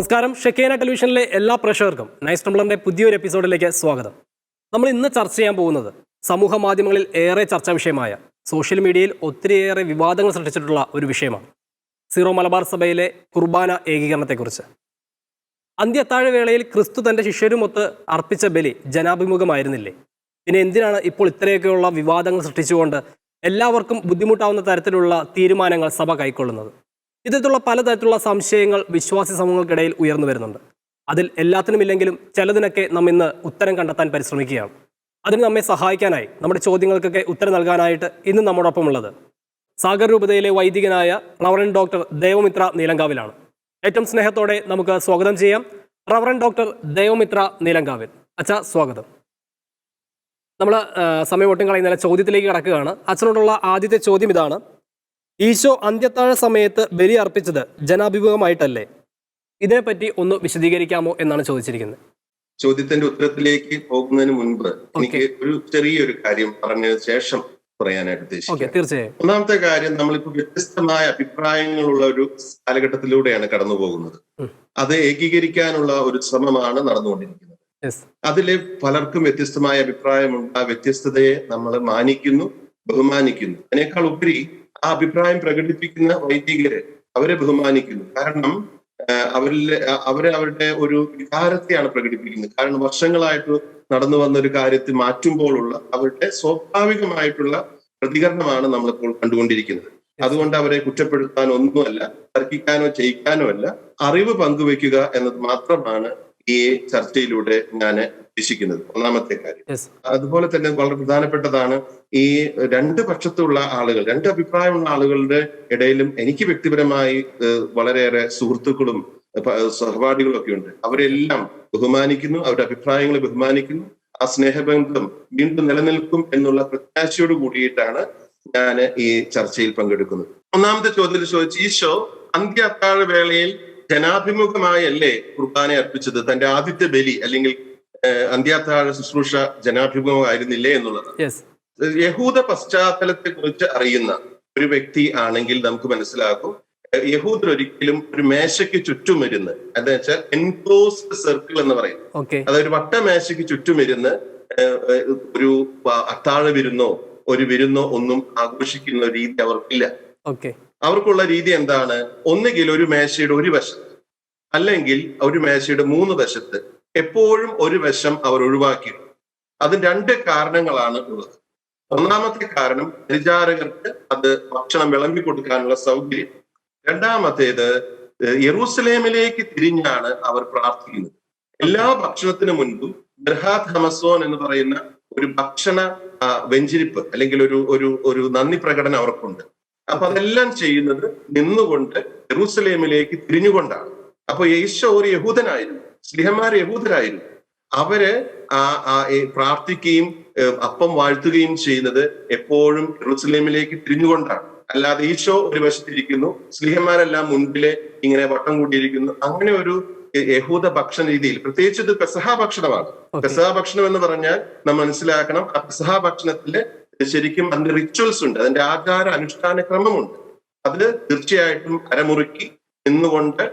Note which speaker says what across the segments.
Speaker 1: നമസ്കാരം. ഷെക്കേന ടെലിവിഷനിലെ എല്ലാ പ്രേക്ഷകർക്കും നൈസ് ടംബ്ലറിന്റെ പുതിയൊരു എപ്പിസോഡിലേക്ക് സ്വാഗതം. നമ്മൾ ഇന്ന് ചർച്ച ചെയ്യാൻ പോകുന്നത് സമൂഹ മാധ്യമങ്ങളിൽ ഏറെ ചർച്ചാ വിഷയമായ സോഷ്യൽ മീഡിയയിൽ ഒത്തിരിയേറെ വിവാദങ്ങൾ സൃഷ്ടിച്ചിട്ടുള്ള ഒരു വിഷയമാണ്. സീറോ മലബാർ സഭയിലെ കുർബാന ഏകീകരണത്തെക്കുറിച്ച്. അന്ത്യത്താഴ വേളയിൽ ക്രിസ്തു തന്റെ ശിഷ്യരുമൊത്ത് അർപ്പിച്ച ബലി ജനാഭിമുഖമായിരുന്നില്ലേ? പിന്നെ എന്തിനാണ് ഇപ്പോൾ ഇത്രയൊക്കെയുള്ള വിവാദങ്ങൾ സൃഷ്ടിച്ചുകൊണ്ട് എല്ലാവർക്കും ബുദ്ധിമുട്ടാവുന്ന തരത്തിലുള്ള തീരുമാനങ്ങൾ സഭ കൈക്കൊള്ളുന്നത്? ഇത്തരത്തിലുള്ള പലതരത്തിലുള്ള സംശയങ്ങൾ വിശ്വാസി സമൂഹങ്ങൾക്കിടയിൽ ഉയർന്നു വരുന്നുണ്ട്. അതിൽ എല്ലാത്തിനും ഇല്ലെങ്കിലും ചിലതിനൊക്കെ നാം ഇന്ന് ഉത്തരം കണ്ടെത്താൻ പരിശ്രമിക്കുകയാണ്. അതിന് നമ്മെ സഹായിക്കാനായി നമ്മുടെ ചോദ്യങ്ങൾക്കൊക്കെ ഉത്തരം നൽകാനായിട്ട് ഇന്ന് നമ്മോടൊപ്പം ഉള്ളത് സാഗർ രൂപതയിലെ വൈദികനായ റവറൻ ഡോക്ടർ ദേവമിത്ര നീലങ്കാവിലാണ്. ഏറ്റവും സ്നേഹത്തോടെ നമുക്ക് സ്വാഗതം ചെയ്യാം റവറൻ ഡോക്ടർ ദേവമിത്ര നീലങ്കാവിൽ. അച്ഛാ സ്വാഗതം. നമ്മൾ സമയം ഒട്ടും കളയുന്നില്ല ചോദ്യത്തിലേക്ക് കിടക്കുകയാണ്. അച്ഛനോടുള്ള ആദ്യത്തെ ചോദ്യം ഇതാണ്. ഈശോ അന്ത്യത്താഴ സമയത്ത് ബലി അർപ്പിച്ചത് ജനാഭിമുഖമായിട്ടല്ലേ? ഇതിനെപ്പറ്റി ഒന്ന് വിശദീകരിക്കാമോ എന്നാണ് ചോദിച്ചിരിക്കുന്നത്.
Speaker 2: ചോദ്യത്തിന്റെ ഉത്തരത്തിലേക്ക് പോകുന്നതിന് മുൻപ് എനിക്ക് ഒരു ചെറിയൊരു കാര്യം പറഞ്ഞതിന് ശേഷം പറയാനായിട്ട് ഉദ്ദേശിക്കുന്നത്
Speaker 1: തീർച്ചയായും.
Speaker 2: ഒന്നാമത്തെ കാര്യം നമ്മളിപ്പോ വ്യത്യസ്തമായ അഭിപ്രായങ്ങളുള്ള ഒരു കാലഘട്ടത്തിലൂടെയാണ് കടന്നു പോകുന്നത് അത് ഏകീകരിക്കാനുള്ള ഒരു ശ്രമമാണ് നടന്നുകൊണ്ടിരിക്കുന്നത്. അതിൽ പലർക്കും വ്യത്യസ്തമായ അഭിപ്രായമുണ്ട്. ആ വ്യത്യസ്തതയെ നമ്മൾ മാനിക്കുന്നു ബഹുമാനിക്കുന്നു. അതിനേക്കാൾ ഉപരി ആ അഭിപ്രായം പ്രകടിപ്പിക്കുന്ന വൈദികര് അവരെ ബഹുമാനിക്കുന്നു. കാരണം അവരിൽ അവരെ അവരുടെ ഒരു വികാരത്തെയാണ് പ്രകടിപ്പിക്കുന്നത്. കാരണം വർഷങ്ങളായിട്ട് നടന്നു വന്ന ഒരു കാര്യത്തിൽ മാറ്റുമ്പോഴുള്ള അവരുടെ സ്വാഭാവികമായിട്ടുള്ള പ്രതികരണമാണ് നമ്മളിപ്പോൾ കണ്ടുകൊണ്ടിരിക്കുന്നത്. അതുകൊണ്ട് അവരെ കുറ്റപ്പെടുത്താൻ ഒന്നുമല്ല തർക്കിക്കാനോ ചെയ്യിക്കാനോ അല്ല അറിവ് പങ്കുവെക്കുക എന്നത് മാത്രമാണ് ഈ ചർച്ചയിലൂടെ ഞാൻ ഉദ്ദേശിക്കുന്നത്. ഒന്നാമത്തെ കാര്യം. അതുപോലെ തന്നെ വളരെ പ്രധാനപ്പെട്ടതാണ് ഈ രണ്ട് പക്ഷത്തുള്ള ആളുകൾ രണ്ട് അഭിപ്രായമുള്ള ആളുകളുടെ ഇടയിലും എനിക്ക് വ്യക്തിപരമായി വളരെയേറെ സുഹൃത്തുക്കളും സഹപാഠികളും ഒക്കെ ഉണ്ട്. അവരെല്ലാം ബഹുമാനിക്കുന്നു അവരുടെ അഭിപ്രായങ്ങളെ ബഹുമാനിക്കുന്നു ആ സ്നേഹബന്ധം വീണ്ടും നിലനിൽക്കും എന്നുള്ള പ്രത്യാശയോട് കൂടിയിട്ടാണ് ഞാൻ ഈ ചർച്ചയിൽ പങ്കെടുക്കുന്നത്. ഒന്നാമത്തെ ചോദ്യത്തിൽ ചോദിച്ചു ഈശോ അന്ത്യ അത്താഴവേളയിൽ ജനാഭിമുഖമായല്ലേ കുർബാന അർപ്പിച്ചത്? തന്റെ ആദ്യത്തെ ബലി അല്ലെങ്കിൽ അന്ത്യാത്താഴ ശുശ്രൂഷ ജനാഭിമുഖമായിരുന്നില്ലേ എന്നുള്ളത്.
Speaker 1: യെസ്
Speaker 2: യഹൂദ പശ്ചാത്തലത്തെ കുറിച്ച് അറിയുന്ന ഒരു വ്യക്തി ആണെങ്കിൽ നമുക്ക് മനസ്സിലാകും. യഹൂദർ ഒരിക്കലും ഒരു മേശയ്ക്ക് ചുറ്റും ഇരുന്ന് എന്താ വെച്ചാൽ എൻക്ലോസ്ഡ് സർക്കിൾ എന്ന് പറയും.
Speaker 1: അതൊരു
Speaker 2: അതായത് മേശയ്ക്ക് വട്ടമേശയ്ക്ക് ചുറ്റും ഇരുന്ന് ഒരു അത്താഴ വിരുന്നോ ഒരു വിരുന്നോ ഒന്നും ആഘോഷിക്കുന്ന രീതി അവർക്കില്ല.
Speaker 1: ഓക്കെ
Speaker 2: അവർക്കുള്ള രീതി എന്താണ്? ഒന്നുകിൽ ഒരു മേശയുടെ ഒരു വശത്ത് അല്ലെങ്കിൽ ഒരു മേശയുടെ മൂന്ന് വശത്ത് എപ്പോഴും ഒരു വശം അവർ ഒഴിവാക്കിയിട്ടുണ്ട് അതിന് രണ്ട് കാരണങ്ങളാണ് ഉള്ളത്. ഒന്നാമത്തെ കാരണം പരിചാരകർക്ക് അത് ഭക്ഷണം വിളമ്പി കൊടുക്കാനുള്ള സൗകര്യം. രണ്ടാമത്തേത് യെറൂസലേമിലേക്ക് തിരിഞ്ഞാണ് അവർ പ്രാർത്ഥിക്കുന്നത്. എല്ലാ ഭക്ഷണത്തിനു മുൻപും ബർഹാദ് ഹമസോൻ എന്ന് പറയുന്ന ഒരു ഭക്ഷണ വെഞ്ചിരിപ്പ് അല്ലെങ്കിൽ ഒരു ഒരു ഒരു നന്ദി പ്രകടനം അവർക്കുണ്ട്. അപ്പൊ അതെല്ലാം ചെയ്യുന്നത് നിന്നുകൊണ്ട് യെറൂസലേമിലേക്ക് തിരിഞ്ഞുകൊണ്ടാണ്. അപ്പൊ യേശോ ഒരു യഹൂദനായിരുന്നു. സ്ലിഹന്മാർ യഹൂദരായിരുന്നു. അവർ ആ ആ ഈ പ്രാർത്ഥിക്കുകയും അപ്പം വാഴ്ത്തുകയും ചെയ്യുന്നത് എപ്പോഴും യെറൂസലേമിലേക്ക് തിരിഞ്ഞുകൊണ്ടാണ്. അല്ലാതെ ഈശോ ഒരു വശത്തിരിക്കുന്നു സ്ലിഹന്മാരെല്ലാം മുൻപിലെ ഇങ്ങനെ വട്ടം കൂട്ടിയിരിക്കുന്നു അങ്ങനെ ഒരു യഹൂദ ഭക്ഷണ രീതിയിൽ പ്രത്യേകിച്ച് ഇത് പെസഹ ഭക്ഷണമാണ്. പെസഹ ഭക്ഷണം എന്ന് പറഞ്ഞാൽ നമ്മൾ മനസ്സിലാക്കണം ആ പെസഹ ഭക്ഷണത്തിൽ ശരിക്കും അതിന്റെ റിച്വൽസ് ഉണ്ട്. അതിന്റെ ആചാര അനുഷ്ഠാന ക്രമമുണ്ട്. അത് തീർച്ചയായിട്ടും അരമുറുക്കി നിന്നുകൊണ്ട്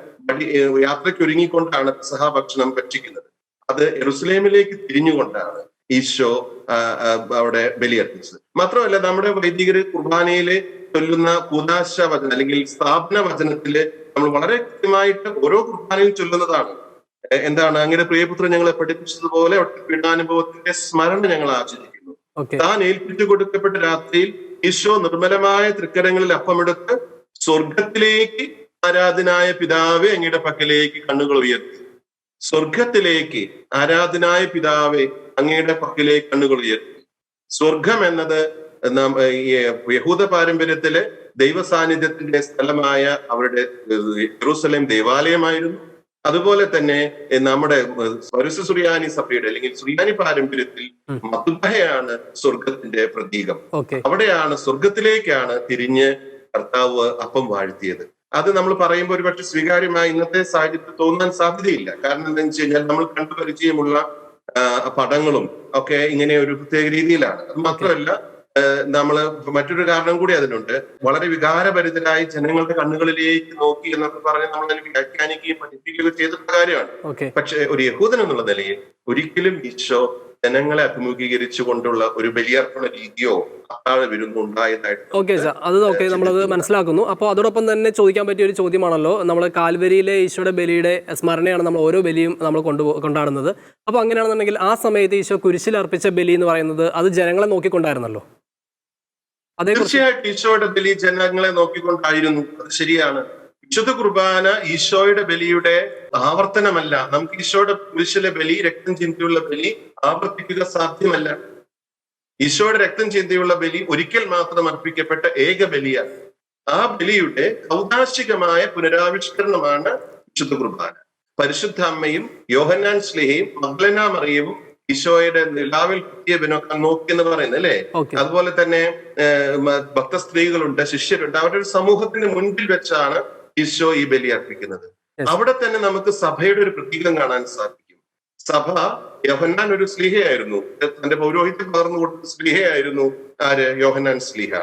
Speaker 2: യാത്രയ്ക്ക് ഒരുങ്ങിക്കൊണ്ടാണ് പെസഹ ഭക്ഷണം ഭക്ഷിക്കുന്നത് അത് എറുസലേമിലേക്ക് തിരിഞ്ഞുകൊണ്ടാണ് ഈശോ അവിടെ ബലിയർപ്പിച്ചത്. മാത്രമല്ല നമ്മുടെ വൈദികർ കുർബാനയിലെ ചൊല്ലുന്ന കൂതാശ വചനം അല്ലെങ്കിൽ സ്ഥാപന വചനത്തിൽ നമ്മൾ വളരെ കൃത്യമായിട്ട് ഓരോ കുർബാനയും ചൊല്ലുന്നതാണ്. എന്താണ്? അങ്ങനെ പ്രിയപുത്രൻ ഞങ്ങളെ പഠിപ്പിച്ചതുപോലെ അവിടുത്തെ പീഡാനുഭവത്തിന്റെ സ്മരണ ഞങ്ങൾ ആചരിക്കുന്നു. താൻ ഏൽപ്പിച്ചു കൊടുക്കപ്പെട്ട രാത്രിയിൽ ഈശോ നിർമ്മലമായ തൃക്കരങ്ങളിൽ അപ്പമെടുത്ത് സ്വർഗത്തിലേക്ക് ആരാധനായ പിതാവെ അങ്ങയുടെ പക്കലേക്ക് കണ്ണുകൾ ഉയർത്തി. സ്വർഗത്തിലേക്ക് ആരാധനായ പിതാവെ അങ്ങയുടെ പക്കലേക്ക് കണ്ണുകൾ ഉയർത്തി. സ്വർഗം എന്നത് നാം യഹൂദ പാരമ്പര്യത്തിലെ ദൈവ സാന്നിധ്യത്തിന്റെ സ്ഥലമായ അവരുടെ ജെറൂസലേം ദേവാലയമായിരുന്നു. അതുപോലെ തന്നെ നമ്മുടെ സ്വരസ സുറിയാനി സഭയുടെ അല്ലെങ്കിൽ സുറിയാനി പാരമ്പര്യത്തിൽ മധുബയാണ് സ്വർഗത്തിന്റെ പ്രതീകം. അവിടെയാണ് സ്വർഗത്തിലേക്കാണ് തിരിഞ്ഞ് കർത്താവ് അപ്പം വാഴ്ത്തിയത്. അത് നമ്മൾ പറയുമ്പോൾ ഒരു പക്ഷെ സ്വീകാര്യമായി ഇന്നത്തെ സാഹചര്യത്തിൽ തോന്നാൻ സാധ്യതയില്ല. കാരണം എന്താണെന്ന് വെച്ച് കഴിഞ്ഞാൽ നമ്മൾ കണ്ടുപരിചയമുള്ള പടങ്ങളും ഒക്കെ ഇങ്ങനെ ഒരു പ്രത്യേക രീതിയിലാണ്. അത് മാത്രമല്ല നമ്മൾ മറ്റൊരു കാരണം കൂടി അതിനുണ്ട്. വളരെ വികാരഭരിതരായി ജനങ്ങളുടെ കണ്ണുകളിലേക്ക് നോക്കി എന്നൊക്കെ പറഞ്ഞ് നമ്മൾ അതിനെ വ്യാഖ്യാനിക്കുകയും പഠിപ്പിക്കുകയും ചെയ്തിട്ടുള്ള കാര്യമാണ്. പക്ഷെ ഒരു യഹൂദൻ എന്നുള്ള നിലയിൽ ഒരിക്കലും ഈശോ ജനങ്ങളെ അഭിമുഖീകരിച്ചു കൊണ്ടുള്ള ഒരു ബലിയർപ്പണ രീതിയോ അത്താഴ വിരുന്നോ ഉണ്ടായതായിട്ട്
Speaker 1: ഓക്കെ സാർ അത് ഓക്കെ നമ്മളത് മനസ്സിലാക്കുന്നു. അപ്പോൾ അതോടൊപ്പം തന്നെ ചോദിക്കാൻ പറ്റിയ ഒരു ചോദ്യമാണല്ലോ. നമ്മൾ കാൽവരിയിലെ ഈശോയുടെ ബലിയുടെ സ്മരണയാണ് നമ്മൾ ഓരോ ബലിയും നമ്മൾ കൊണ്ടു കൊണ്ടാടുന്നത്. അപ്പോൾ അങ്ങനെയാണെന്നുണ്ടെങ്കിൽ ആ സമയത്ത് ഈശോ കുരിശിൽ അർപ്പിച്ച ബലി എന്ന് പറയുന്നത് അത് ജനങ്ങളെ നോക്കിക്കൊണ്ടായിരുന്നല്ലോ?
Speaker 2: തീർച്ചയായിട്ടും ഈശോയുടെ ബലി ജനങ്ങളെ നോക്കിക്കൊണ്ടായിരുന്നു. അത് ശരിയാണ്. വിശുദ്ധ കുർബാന ഈശോയുടെ ബലിയുടെ ആവർത്തനമല്ല. നമുക്ക് ഈശോയുടെ കുരിശിലെ ബലി രക്തം ചിന്തിയുള്ള ബലി ആവർത്തിക്കുക സാധ്യമല്ല. ഈശോയുടെ രക്തം ചിന്തിയുള്ള ബലി ഒരിക്കൽ മാത്രം അർപ്പിക്കപ്പെട്ട ഏക ബലിയാണ്. ആ ബലിയുടെ ഔദാശികമായ പുനരാവിഷ്കരണമാണ് വിശുദ്ധ കുർബാന. പരിശുദ്ധ അമ്മയും യോഹന്നാൻ സ്ലേഹയും മഗ്ലന മറിയവും ഈശോയുടെ നിലാവിൽ കുത്തിയവനൊക്കെ നോക്കി എന്ന് പറയുന്നത് അല്ലേ? അതുപോലെ തന്നെ ഭക്ത സ്ത്രീകളുണ്ട് ശിഷ്യരുണ്ട്. അവരുടെ ഒരു സമൂഹത്തിന് മുൻപിൽ വെച്ചാണ് ഈശോ ഈ ബലി അർപ്പിക്കുന്നത്. അവിടെ തന്നെ നമുക്ക് സഭയുടെ ഒരു പ്രതീകം കാണാൻ സാധിക്കും. സഭ യോഹന്നാൻ ഒരു സ്ലീഹയായിരുന്നു. തന്റെ പൗരോഹിത്യം പകർന്നു കൊടുത്ത സ്ലീഹയായിരുന്നു. ആര്? യോഹന്നാൻ സ്ലീഹ.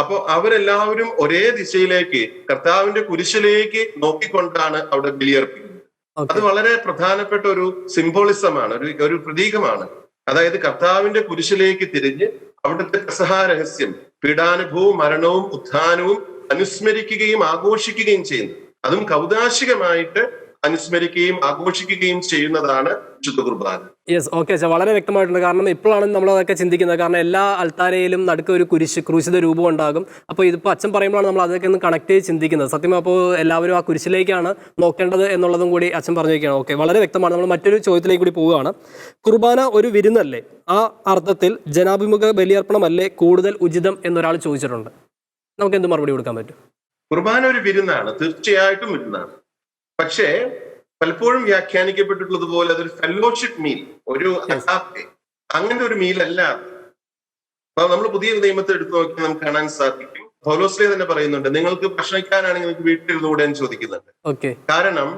Speaker 2: അപ്പൊ അവരെല്ലാവരും ഒരേ ദിശയിലേക്ക് കർത്താവിന്റെ കുരിശിലേക്ക് നോക്കിക്കൊണ്ടാണ് അവിടെ ബലിയർപ്പിക്കുന്നത് അത് വളരെ പ്രധാനപ്പെട്ട ഒരു സിംബോളിസമാണ് ഒരു ഒരു പ്രതീകമാണ്. അതായത് കർത്താവിന്റെ കുരിശിലേക്ക് തിരിഞ്ഞ് അവിടുത്തെ പ്രസഹാരഹസ്യം രഹസ്യം പീഡാനുഭവവും മരണവും ഉത്ഥാനവും അനുസ്മരിക്കുകയും ആഘോഷിക്കുകയും ചെയ്യുന്നത്. അതും കൗതാശികമായിട്ട് അനുസ്മരിക്കുകയും ആഘോഷിക്കുകയും ചെയ്യുന്നതാണ് വിശുദ്ധ കുർബാന.
Speaker 1: യെസ് ഓക്കെ വളരെ വ്യക്തമായിട്ടുണ്ട്. കാരണം ഇപ്പോഴാണ് നമ്മൾ അതൊക്കെ ചിന്തിക്കുന്നത്. കാരണം എല്ലാ അൽത്താരയിലും നടുക്ക് ഒരു കുരിശ് ക്രൂശിത രൂപം ഉണ്ടാകും. അപ്പോൾ ഇതിപ്പോൾ അച്ഛൻ പറയുമ്പോഴാണ് നമ്മൾ അതൊക്കെ ഒന്ന് കണക്ട് ചെയ്ത് ചിന്തിക്കുന്നത്. സത്യം അപ്പോൾ എല്ലാവരും ആ കുരിശിലേക്കാണ് നോക്കേണ്ടത് എന്നുള്ളതും കൂടി അച്ഛൻ പറഞ്ഞിരിക്കുകയാണ്. ഓക്കെ വളരെ വ്യക്തമാണ്. നമ്മൾ മറ്റൊരു ചോദ്യത്തിലേക്ക് കൂടി പോവുകയാണ്. കുർബാന ഒരു വിരുന്നല്ലേ? ആ അർത്ഥത്തിൽ ജനാഭിമുഖ ബലിയർപ്പണമല്ലേ കൂടുതൽ ഉചിതം എന്നൊരാൾ ചോദിച്ചിട്ടുണ്ട്. നമുക്ക് എന്ത് മറുപടി കൊടുക്കാൻ പറ്റും?
Speaker 2: കുർബാന ഒരു വിരുന്നാണ് തീർച്ചയായിട്ടും വിരുന്നാണ്. പക്ഷേ പലപ്പോഴും വ്യാഖ്യാനിക്കപ്പെട്ടിട്ടുള്ളത് പോലെ അതൊരു ഫെലോഷിപ്പ് മീൽ ഒരു അങ്ങനെ അങ്ങനത്തെ ഒരു മീലല്ല അപ്പൊ നമ്മൾ പുതിയ നിയമത്തെ എടുത്തു നോക്കി നമുക്ക് കാണാൻ സാധിക്കും. പൗലോസ്ലേ തന്നെ പറയുന്നുണ്ട് നിങ്ങൾക്ക് ഭക്ഷണിക്കാനാണെങ്കിൽ നിങ്ങൾക്ക് വീട്ടിലിരുന്നുകൂടെ എന്ന് ചോദിക്കുന്നുണ്ട്.
Speaker 1: ഓക്കെ
Speaker 2: കാരണം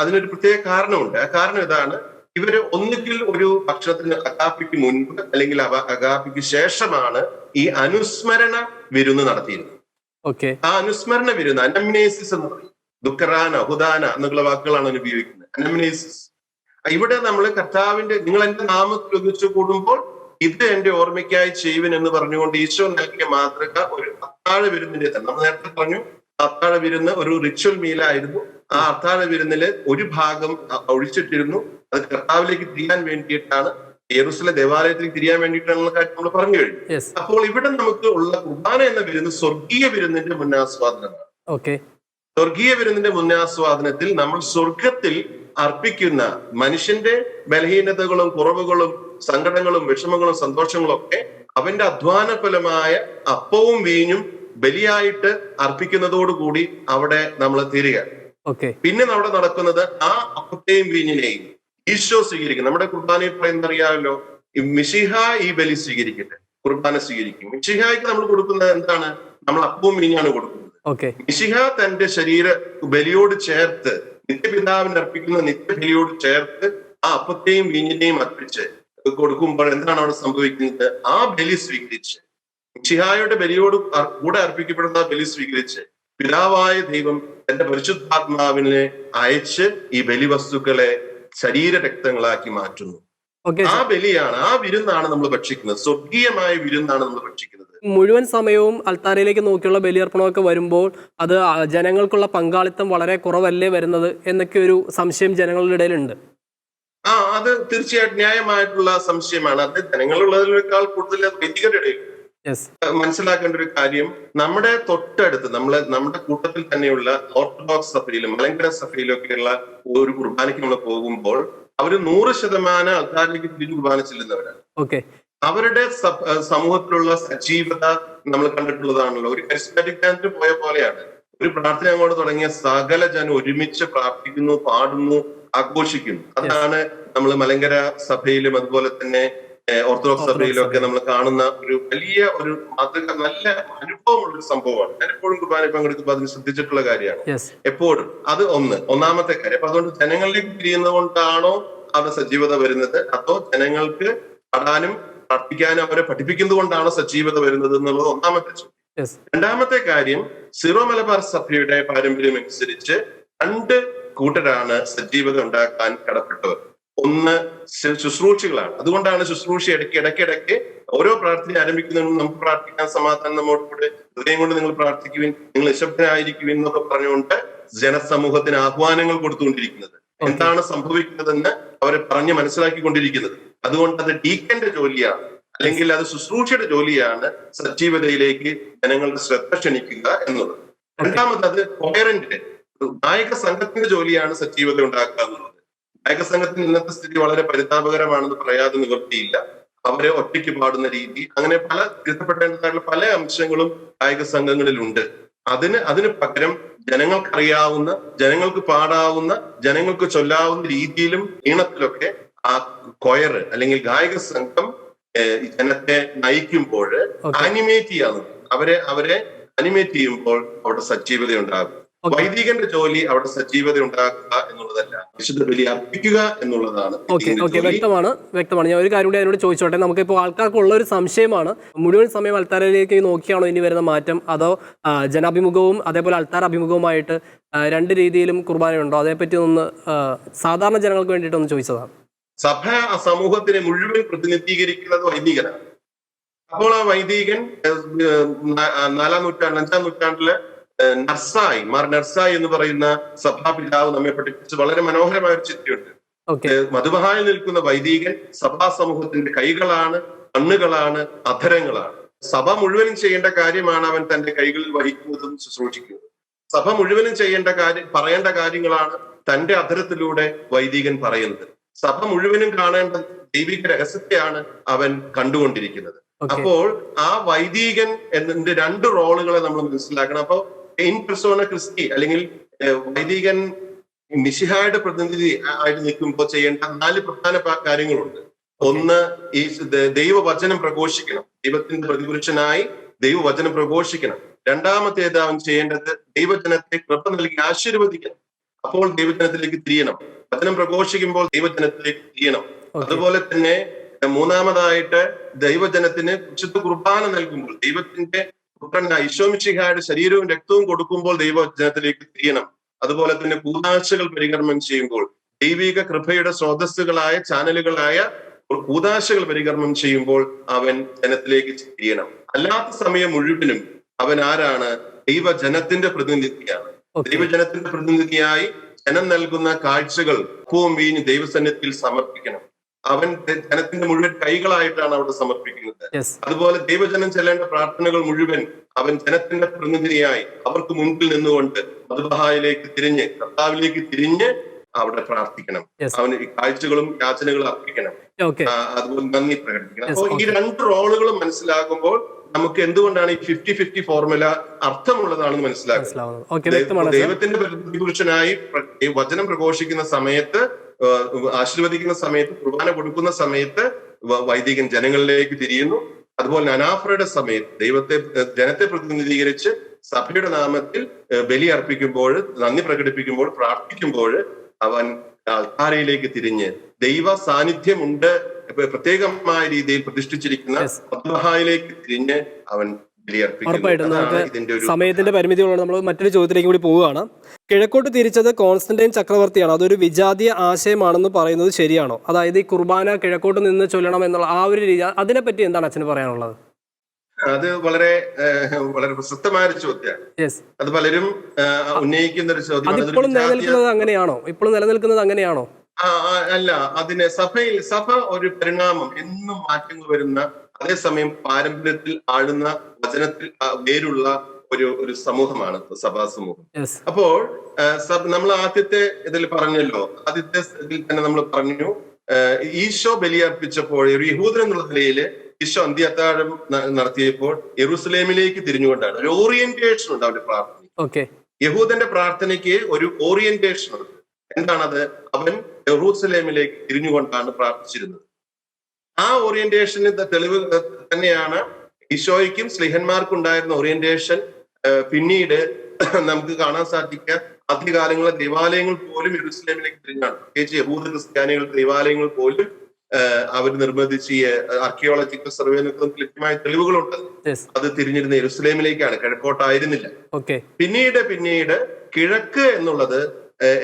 Speaker 2: അതിനൊരു പ്രത്യേക കാരണമുണ്ട്. ആ കാരണം ഇതാണ് ഇവർ ഒന്നുകിൽ ഒരു ഭക്ഷണത്തിന് അഗാപ്പിക്ക് മുൻപ് അല്ലെങ്കിൽ അവ അഗാപ്പിക്ക് ശേഷമാണ് ഈ അനുസ്മരണ വിരുന്ന് നടത്തിയിരുന്നത്.
Speaker 1: ഓക്കെ.
Speaker 2: ആ അനുസ്മരണ വിരുന്ന് അനമിനേസിസ് എന്ന് പറയും. ദുഃഖറാന ഹുദാന എന്നുള്ള വാക്കുകളാണ് ഉപയോഗിക്കുന്നത്. അനമിനേസിസ് ഇവിടെ നമ്മൾ കർത്താവിന്റെ നിങ്ങൾ എന്റെ നാമത്തിൽ ഒന്നിച്ചു കൂടുമ്പോൾ ഇത് എന്റെ ഓർമ്മയ്ക്കായി ചെയ്യുവൻ എന്ന് പറഞ്ഞുകൊണ്ട് ഈശോ നൽകിയ മാതൃക ഒരു അത്താഴ വിരുന്നിന്റെ തന്നെ. നമ്മൾ നേരത്തെ പറഞ്ഞു അത്താഴ വിരുന്ന് ഒരു റിച്വൽ മീലായിരുന്നു ആ അത്താഴ വിരുന്നിൽ ഒരു ഭാഗം ഒഴിച്ചിട്ടിരുന്നു. അത് കർത്താവിലേക്ക് തിരിയാൻ വേണ്ടിയിട്ടാണ് യെറുസല ദേവാലയത്തിലേക്ക് തിരിയാൻ വേണ്ടിയിട്ടാണ് കാര്യം നമ്മൾ പറഞ്ഞു കഴിഞ്ഞു. അപ്പോൾ ഇവിടെ നമുക്ക് ഉള്ള കുർബാന എന്ന വിരുന്ന് സ്വർഗീയ വിരുന്നിന്റെ മുന്നാസ്വാദനമാണ്.
Speaker 1: ഓക്കെ
Speaker 2: സ്വർഗീയ വിരുന്നിന്റെ മുന്നാസ്വാദനത്തിൽ നമ്മൾ സ്വർഗത്തിൽ അർപ്പിക്കുന്ന മനുഷ്യന്റെ ബലഹീനതകളും കുറവുകളും സങ്കടങ്ങളും വിഷമങ്ങളും സന്തോഷങ്ങളും ഒക്കെ അവന്റെ അധ്വാന ഫലമായ അപ്പവും വീഞ്ഞും ബലിയായിട്ട് അർപ്പിക്കുന്നതോടുകൂടി അവിടെ നമ്മൾ തീരുക
Speaker 1: ഓക്കെ
Speaker 2: പിന്നെ അവിടെ നടക്കുന്നത് ആ അപ്പത്തെയും വീഞ്ഞിനെയും ഈശോ സ്വീകരിക്കും നമ്മുടെ കുർബാനയിൽ പറയുന്നത് അറിയാമല്ലോ ഈ മിഷിഹ ഈ ബലി സ്വീകരിക്കട്ടെ. കുർബാന സ്വീകരിക്കും. മിഷിഹായ്ക്ക് നമ്മൾ കൊടുക്കുന്നത് എന്താണ്? നമ്മൾ അപ്പവും വീഞ്ഞാണ് കൊടുക്കുന്നത്.
Speaker 1: ഓക്കെ
Speaker 2: മിശിഹ തന്റെ ശരീര ബലിയോട് ചേർത്ത് നിത്യപിതാവിന് അർപ്പിക്കുന്ന നിത്യബലിയോട് ചേർത്ത് ആ അപ്പത്തെയും വീഞ്ഞിനെയും അർപ്പിച്ച് കൊടുക്കുമ്പോൾ എന്താണ് അവിടെ സംഭവിക്കുന്നത്? ആ ബലി സ്വീകരിച്ച് മിഷിഹായുടെ ബലിയോട് കൂടെ അർപ്പിക്കപ്പെടുന്ന ആ ബലി സ്വീകരിച്ച് പിതാവായ ദൈവം തന്റെ പരിശുദ്ധാത്മാവിനെ അയച്ച് ഈ ബലി വസ്തുക്കളെ ശരീര രക്തങ്ങളാക്കി മാറ്റുന്നു ആ ബലിയാണ് ആ വിരുന്നാണ് നമ്മൾ ഭക്ഷിക്കുന്നത്. സ്വർഗീയമായ വിരുന്നാണ് നമ്മൾ ഭക്ഷിക്കുന്നത്.
Speaker 1: മുഴുവൻ സമയവും അൽത്താരയിലേക്ക് നോക്കിയുള്ള ബലിയർപ്പണമൊക്കെ വരുമ്പോൾ അത് ജനങ്ങൾക്കുള്ള പങ്കാളിത്തം വളരെ കുറവല്ലേ വരുന്നത് എന്നൊക്കെ ഒരു സംശയം ജനങ്ങളുടെ ഇടയിലുണ്ട്.
Speaker 2: ആ അത് തീർച്ചയായിട്ടും ന്യായമായിട്ടുള്ള സംശയമാണ്. അത് ജനങ്ങളുള്ളതിനേക്കാൾ കൂടുതൽ വൈദികരുടെ ഇടയിൽ മനസ്സിലാക്കേണ്ട ഒരു കാര്യം നമ്മുടെ തൊട്ടടുത്ത് നമ്മളെ നമ്മുടെ കൂട്ടത്തിൽ തന്നെയുള്ള ഓർത്തഡോക്സ് സഭയിലും മലങ്കര സഭയിലും ഒക്കെയുള്ള ഒരു കുർബാനയ്ക്ക് നമ്മൾ പോകുമ്പോൾ അവർ നൂറ് ശതമാനം അൾത്താരിലേക്ക് തിരിഞ്ഞു കുർബാന ചെല്ലുന്നവരാണ്.
Speaker 1: ഓക്കെ
Speaker 2: അവരുടെ സമൂഹത്തിലുള്ള സജീവത നമ്മൾ കണ്ടിട്ടുള്ളതാണല്ലോ. ഒരു കരിസ്മാറ്റിക് ഡാൻസിന് പോയ പോലെയാണ്. ഒരു പ്രാർത്ഥന അങ്ങോട്ട് തുടങ്ങിയ സകല ജനം ഒരുമിച്ച് പ്രാർത്ഥിക്കുന്നു പാടുന്നു ആഘോഷിക്കുന്നു. അതാണ് നമ്മൾ മലങ്കര സഭയിലും അതുപോലെ തന്നെ ഓർത്തഡോക്സ് സഭയിലൊക്കെ നമ്മൾ കാണുന്ന ഒരു വലിയ ഒരു മാതൃക നല്ല അനുഭവമുള്ള ഒരു സംഭവമാണ്. ഞാൻ എപ്പോഴും കുർബാന പങ്കെടുക്കുമ്പോൾ അതിന് ശ്രദ്ധിച്ചിട്ടുള്ള കാര്യമാണ്. എപ്പോഴും. അത് ഒന്ന്. ഒന്നാമത്തെ കാര്യം. അപ്പൊ അതുകൊണ്ട് ജനങ്ങളിലേക്ക് തിരിയുന്നത് കൊണ്ടാണോ അവിടെ സജീവത വരുന്നത്? അതോ ജനങ്ങൾക്ക് പാടാനും പ്രാർത്ഥിക്കാനും അവരെ പഠിപ്പിക്കുന്നത് കൊണ്ടാണോ സജീവത വരുന്നത് എന്നുള്ളത് ഒന്നാമത്തെ ചോദ്യം. രണ്ടാമത്തെ കാര്യം സിറോ മലബാർ സഭയുടെ പാരമ്പര്യം അനുസരിച്ച് രണ്ട് കൂട്ടരാണ് സജീവത ഉണ്ടാക്കാൻ കടപ്പെട്ടവർ ഒന്ന് ശുശ്രൂഷകളാണ്. അതുകൊണ്ടാണ് ശുശ്രൂഷ ഇടയ്ക്ക് ഇടയ്ക്കിടയ്ക്ക് ഓരോ പ്രാർത്ഥന ആരംഭിക്കുന്നതിനും നമുക്ക് പ്രാർത്ഥിക്കാൻ സമാധാനം നമ്മോട് കൂടെ ഹൃദയം കൊണ്ട് നിങ്ങൾ പ്രാർത്ഥിക്കുവിൻ നിങ്ങൾ നിശബ്ദനായിരിക്കുവിൻ എന്നൊക്കെ പറഞ്ഞുകൊണ്ട് ജനസമൂഹത്തിന് ആഹ്വാനങ്ങൾ കൊടുത്തുകൊണ്ടിരിക്കുന്നത്. എന്താണ് സംഭവിക്കുന്നതെന്ന് അവരെ പറഞ്ഞ് മനസ്സിലാക്കിക്കൊണ്ടിരിക്കുന്നത്. അതുകൊണ്ട് അത് ഡീക്കന്റെ ജോലിയാണ്. അല്ലെങ്കിൽ അത് ശുശ്രൂഷയുടെ ജോലിയാണ് സജീവതയിലേക്ക് ജനങ്ങളുടെ ശ്രദ്ധ ക്ഷണിക്കുക എന്നുള്ളത്. രണ്ടാമത് അത് കോയറന്റ് നായക സംഘത്തിന്റെ ജോലിയാണ് സജീവത ഉണ്ടാക്കുക എന്നുള്ളത്. നായക സംഘത്തിന് ഇന്നത്തെ സ്ഥിതി വളരെ പരിതാപകരമാണെന്ന് പറയാതെ നിവൃത്തിയില്ല. അവരെ ഒറ്റയ്ക്ക് പാടുന്ന രീതി അങ്ങനെ പല തിരുത്തപ്പെടേണ്ടതായിട്ടുള്ള പല അംശങ്ങളും കായിക സംഘങ്ങളിലുണ്ട്. അതിന് അതിന് പകരം ജനങ്ങൾക്കറിയാവുന്ന ജനങ്ങൾക്ക് പാടാവുന്ന ജനങ്ങൾക്ക് ചൊല്ലാവുന്ന രീതിയിലും ഈണത്തിലൊക്കെ ആ കൊയർ അല്ലെങ്കിൽ ഗായക സംഘം ജനത്തെ നയിക്കുമ്പോൾ അനിമേറ്റ് ചെയ്യാവുന്നത് അവരെ അവരെ അനിമേറ്റ് ചെയ്യുമ്പോൾ അവിടെ സജീവത ഉണ്ടാകും. വൈദികന്റെ ജോലി അവിടെ സജീവത ഉണ്ടാക്കുക എന്നുള്ളതല്ല. വിശുദ്ധ ബലി അർപ്പിക്കുക എന്നുള്ളതാണ്
Speaker 1: ഓക്കെ ഓക്കെ വ്യക്തമാണ് വ്യക്തമാണ്. ഞാൻ ഒരു കാര്യം കൂടി അതിനോട് ചോദിച്ചോട്ടെ. നമുക്കിപ്പോൾ ആൾക്കാർക്കുള്ള ഒരു സംശയമാണ് മുഴുവൻ സമയം അൾത്താരയിലേക്ക് നോക്കിയാണോ ഇനി വരുന്ന മാറ്റം? അതോ ജനാഭിമുഖവും അതേപോലെ അൾത്താർ അഭിമുഖവുമായിട്ട് രണ്ട് രീതിയിലും കുർബാനയുണ്ടോ അതേപ്പറ്റി ഒന്ന് സാധാരണ ജനങ്ങൾക്ക് വേണ്ടിയിട്ട് ഒന്ന് ചോദിച്ചതാണ്.
Speaker 2: സഭ സമൂഹത്തിനെ മുഴുവൻ പ്രതിനിധീകരിക്കുന്നത് വൈദികനാണ് അപ്പോൾ ആ വൈദികൻ നാലാം നൂറ്റാണ്ട് അഞ്ചാം നൂറ്റാണ്ടിൽ നർസായി മാർ നർസായി എന്ന് പറയുന്ന സഭാപിതാവ് നമ്മെ പഠിപ്പിച്ച് വളരെ മനോഹരമായ ഒരു ചിത്രയുണ്ട് മധുബഹായി നിൽക്കുന്ന വൈദികൻ സഭാ സമൂഹത്തിന്റെ കൈകളാണ് കണ്ണുകളാണ് അധരങ്ങളാണ്. സഭ മുഴുവനും ചെയ്യേണ്ട കാര്യമാണ് അവൻ തന്റെ കൈകളിൽ വഹിക്കുന്നതും ശുശ്രൂഷിക്കുന്നതും. സഭ മുഴുവനും ചെയ്യേണ്ട കാര്യം പറയേണ്ട കാര്യങ്ങളാണ് തന്റെ അധരത്തിലൂടെ വൈദികൻ പറയുന്നത്. സഭ മുഴുവനും കാണേണ്ട ദൈവിക രഹസ്യത്തെയാണ് അവൻ കണ്ടുകൊണ്ടിരിക്കുന്നത്. അപ്പോൾ ആ വൈദികൻ എന്നതിന്റെ രണ്ട് റോളുകളെ നമ്മൾ മനസ്സിലാക്കണം. അപ്പോ ഇൻ പെർസോണ ക്രിസ്തി അല്ലെങ്കിൽ വൈദികൻ നിശിഹായുടെ പ്രതിനിധി ആയിട്ട് നിൽക്കുമ്പോൾ ചെയ്യേണ്ട നാല് പ്രധാന കാര്യങ്ങളുണ്ട്. ഒന്ന് ഈ ദൈവവചനം പ്രഘോഷിക്കണം. ദൈവത്തിന്റെ പ്രതിപുരുഷനായി ദൈവവചനം പ്രഘോഷിക്കണം. രണ്ടാമത്തേത് അവൻ ചെയ്യേണ്ടത് ദൈവജനത്തെ കൃപ നൽകി ആശീർവദിക്കണം. അപ്പോൾ ദൈവജനത്തിലേക്ക് തിരിയണം. വചനം പ്രഘോഷിക്കുമ്പോൾ ദൈവജനത്തിലേക്ക് തിരിയണം. അതുപോലെ തന്നെ മൂന്നാമതായിട്ട് ദൈവജനത്തിന് വിശുദ്ധ കുർബാന നൽകുമ്പോൾ ദൈവത്തിന്റെ പുത്രനായ ഈശോമിഷിഹായുടെ ശരീരവും രക്തവും കൊടുക്കുമ്പോൾ ദൈവജനത്തിലേക്ക് തിരിയണം. അതുപോലെ തന്നെ കൂതാശകൾ പരികർമ്മം ചെയ്യുമ്പോൾ ദൈവിക കൃപയുടെ സ്രോതസ്സുകളായ ചാനലുകളായ കൂതാശകൾ പരികർമ്മം ചെയ്യുമ്പോൾ അവൻ ജനത്തിലേക്ക് തിരിയണം. അല്ലാത്ത സമയം മുഴുവനും അവൻ ആരാണ്? ദൈവജനത്തിന്റെ പ്രതിനിധിയാണ്. ദൈവജനത്തിന്റെ പ്രതിനിധിയായി ജനം നൽകുന്ന കാഴ്ചകൾ ഉപ്പവും വീഞ്ഞ് ദൈവസന്നിധിയിൽ സമർപ്പിക്കണം. അവൻ ജനത്തിന്റെ മുഴുവൻ കൈകളായിട്ടാണ് അവിടെ സമർപ്പിക്കുന്നത്. അതുപോലെ ദൈവജനം ചെല്ലേണ്ട പ്രാർത്ഥനകൾ മുഴുവൻ അവൻ ജനത്തിന്റെ പ്രതിനിധിയായി അവർക്ക് മുൻപിൽ നിന്നുകൊണ്ട് മധുബഹായിലേക്ക് തിരിഞ്ഞ് കർത്താവിലേക്ക് തിരിഞ്ഞ് അവിടെ പ്രാർത്ഥിക്കണം. അവന് ഈ കാഴ്ചകളും യാചനകളും അർപ്പിക്കണം. അതുപോലെ നന്ദി പ്രകടിപ്പിക്കണം
Speaker 1: അപ്പൊ
Speaker 2: അപ്പോൾ ഈ രണ്ട് റോളുകളും മനസ്സിലാകുമ്പോൾ നമുക്ക് എന്തുകൊണ്ടാണ് ഈ ഫിഫ്റ്റി ഫിഫ്റ്റി ഫോർമുല അർത്ഥമുള്ളതാണെന്ന് മനസ്സിലാക്കുന്നത് ദൈവത്തിന്റെ പ്രതിപുരുഷനായി വചനം പ്രഘോഷിക്കുന്ന സമയത്ത് ആശീർവദിക്കുന്ന സമയത്ത് കുർബാന കൊടുക്കുന്ന സമയത്ത് വൈദികൻ ജനങ്ങളിലേക്ക് തിരിയുന്നു. അതുപോലെ അനാഫറയുടെ സമയത്ത് ദൈവത്തെ ജനത്തെ പ്രതിനിധീകരിച്ച് സഭയുടെ നാമത്തിൽ ബലി അർപ്പിക്കുമ്പോൾ നന്ദി പ്രകടിപ്പിക്കുമ്പോൾ പ്രാർത്ഥിക്കുമ്പോൾ അവൻ അൾത്താരയിലേക്ക് തിരിഞ്ഞ് ദൈവ സാന്നിധ്യമുണ്ട് പ്രത്യേകമായ രീതിയിൽ പ്രതിഷ്ഠിച്ചിരിക്കുന്ന അബ്ദുഹായിലേക്ക് തിരിഞ്ഞ് അവൻ
Speaker 1: ഉറപ്പായിട്ടും നമുക്ക് സമയത്തിന്റെ പരിമിതികളാണ് നമ്മൾ മറ്റൊരു ചോദ്യത്തിലേക്ക് കൂടി പോവുകയാണ്. കിഴക്കോട്ട് തിരിച്ചത് കോൺസ്റ്റന്റൈൻ ചക്രവർത്തിയാണ്. അതൊരു വിജാതീയ ആശയമാണെന്ന് പറയുന്നത് ശരിയാണോ? അതായത് ഈ കുർബാന കിഴക്കോട്ട് നിന്ന് ചൊല്ലണം എന്നുള്ള ആ ഒരു രീതി അതിനെപ്പറ്റി എന്താണ് അച്ഛന് പറയാനുള്ളത്?
Speaker 2: അത് വളരെ വളരെ പ്രശസ്തമായ ഒരു ചോദ്യമാണ് അത് പലരും ഉന്നയിക്കുന്ന ഒരു ചോദ്യമാണ്. ഇപ്പോഴും
Speaker 1: നിലനിൽക്കുന്നത് അങ്ങനെയാണോ? ഇപ്പോഴും നിലനിൽക്കുന്നത് അങ്ങനെയാണോ?
Speaker 2: അല്ല അതിന് സഭയിൽ സഭ ഒരു പരിണാമം എന്നും മാറ്റങ്ങൾ വരുന്ന അതേസമയം പാരമ്പര്യത്തിൽ ആഴുന്ന വചനത്തിൽ വേരുള്ള ഒരു ഒരു സമൂഹമാണ് സഭാ സമൂഹം. അപ്പോൾ നമ്മൾ ആദ്യത്തെ ഇതിൽ പറഞ്ഞല്ലോ. ആദ്യത്തെ ഇതിൽ തന്നെ നമ്മൾ പറഞ്ഞു ഈശോ ബലിയർപ്പിച്ചപ്പോൾ ഒരു യഹൂദൻ എന്നുള്ള നിലയിൽ ഈശോ അന്ത്യത്താഴം നടത്തിയപ്പോൾ യെറൂസലേമിലേക്ക് തിരിഞ്ഞുകൊണ്ടാണ്. ഒരു ഓറിയന്റേഷൻ ഉണ്ട് അവന്റെ പ്രാർത്ഥന യഹൂദന്റെ പ്രാർത്ഥനയ്ക്ക് ഒരു ഓറിയന്റേഷൻ ഉണ്ട്. എന്താണത്? അവൻ യെറൂസലേമിലേക്ക് തിരിഞ്ഞുകൊണ്ടാണ് പ്രാർത്ഥിച്ചിരുന്നത്. ആ ഓറിയന്റേഷന് തെളിവ് തന്നെയാണ് ഈശോയ്ക്കും സ്ലിഹന്മാർക്കും ഉണ്ടായിരുന്ന ഓറിയന്റേഷൻ പിന്നീട് നമുക്ക് കാണാൻ സാധിക്കുക. ആദ്യകാലങ്ങളെ ദേവാലയങ്ങൾ പോലും യെറൂസലേമിലേക്ക് തിരിഞ്ഞാണ്. പ്രത്യേകിച്ച് യഹൂദ ക്രിസ്ത്യാനികൾ ദേവാലയങ്ങൾ പോലും അവർ നിർബന്ധിച്ച് ഈ ആർക്കിയോളജിക്കൽ സർവേ കൃത്യമായ തെളിവുകളുണ്ട്. അത് തിരിഞ്ഞിരുന്ന യെരുസലേമിലേക്കാണ്. കിഴക്കോട്ടായിരുന്നില്ല.
Speaker 1: ഓക്കെ
Speaker 2: പിന്നീട് പിന്നീട് കിഴക്ക് എന്നുള്ളത്